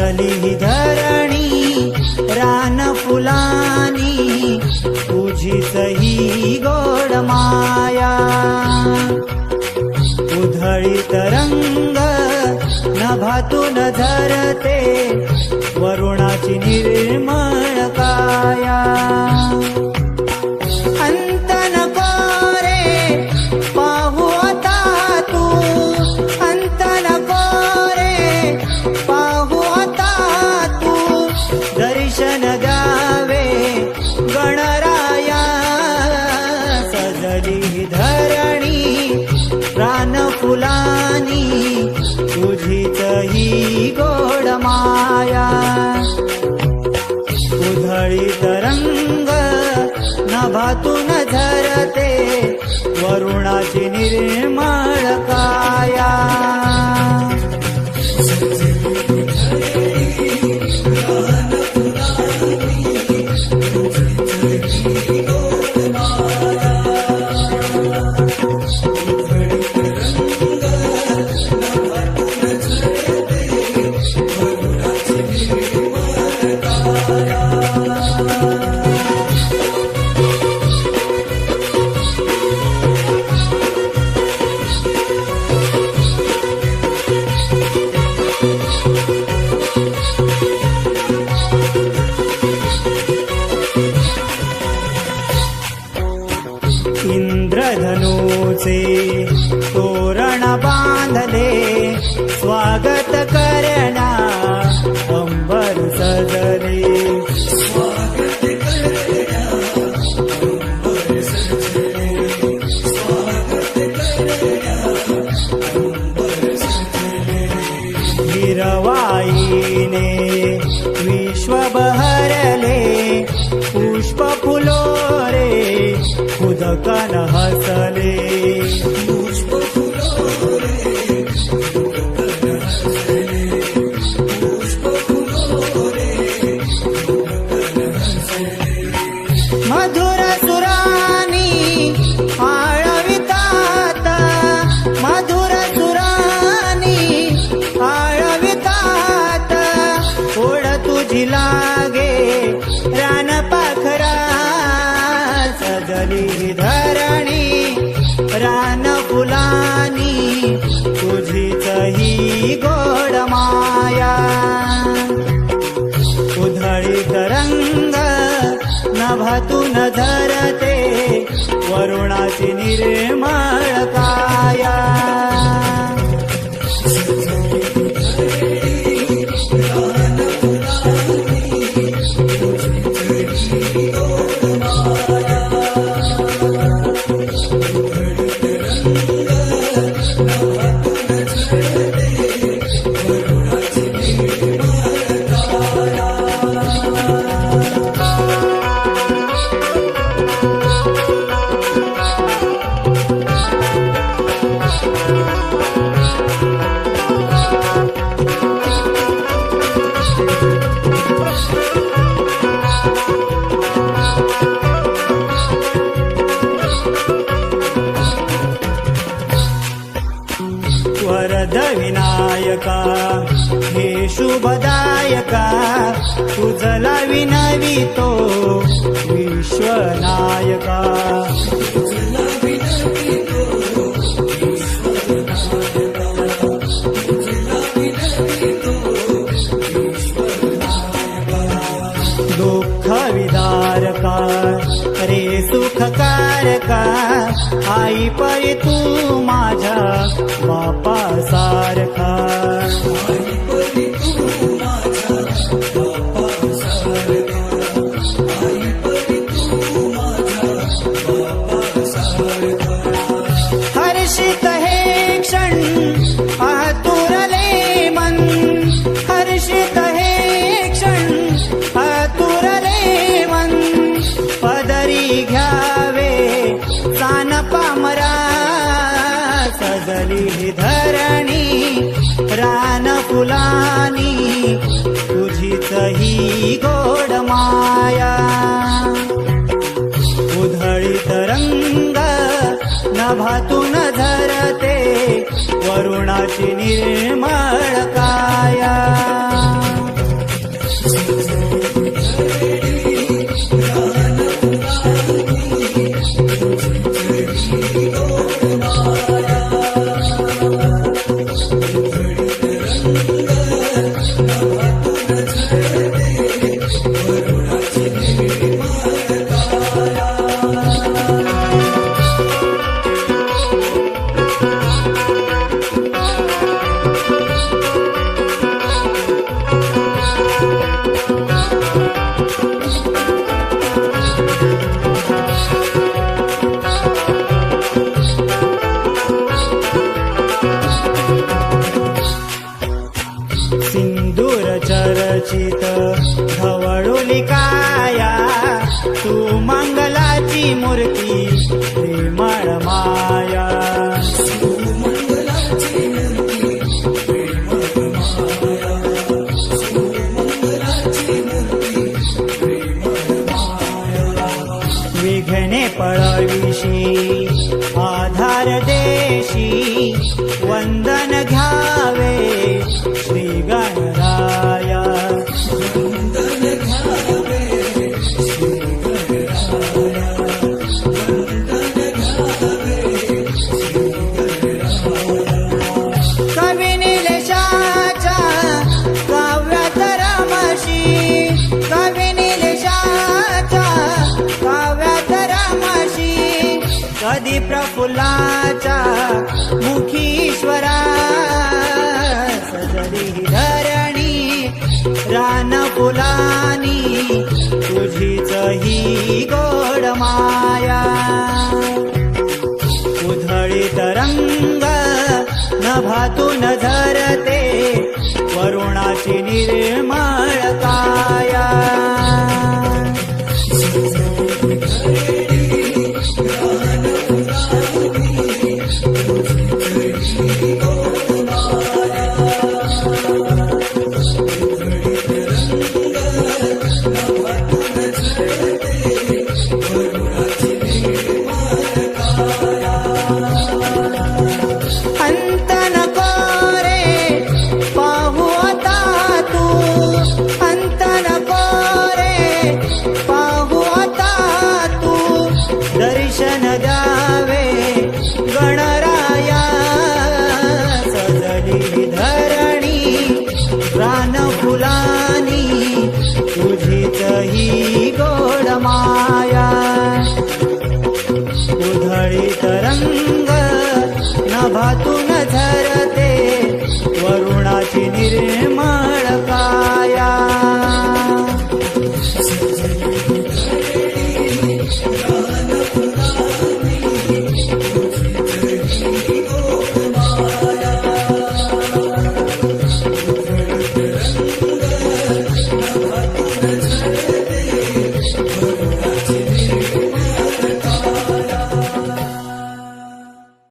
सजली धरणी रान फुलानी तुझी सही गोड माया. उधळीत रंग नभातून धरते वरुणाची निर्मळ नभातून झरते वरुणाची निर्मळ काया. हिरवाईने विश्व लागे रान पाखरा सजली धरणी रान फुलानी तुझीच ही गोड माया. उधळी तरंग नभातून धरते वरुणाची निर्मळ काया. वरद विनायका हे शुभदायका तुझला विनवितो विश्वनायका। दुःख सारखा. आई परी तू माझ्या बापा सारखा फुलानी तुझीच ही गोड माया. उधळीत रंग नभातून झरते वरुणाची निर्मळ काया. वंदन घ्या प्रफुल्लाच्या मुखीश्वरा सजली धरणी रान फुलानी तुझीच ही गोड माया. उधळी तरंग नभातून झरते वरुणाची निर्मा नभातून झरते वरुणाची निर्मळ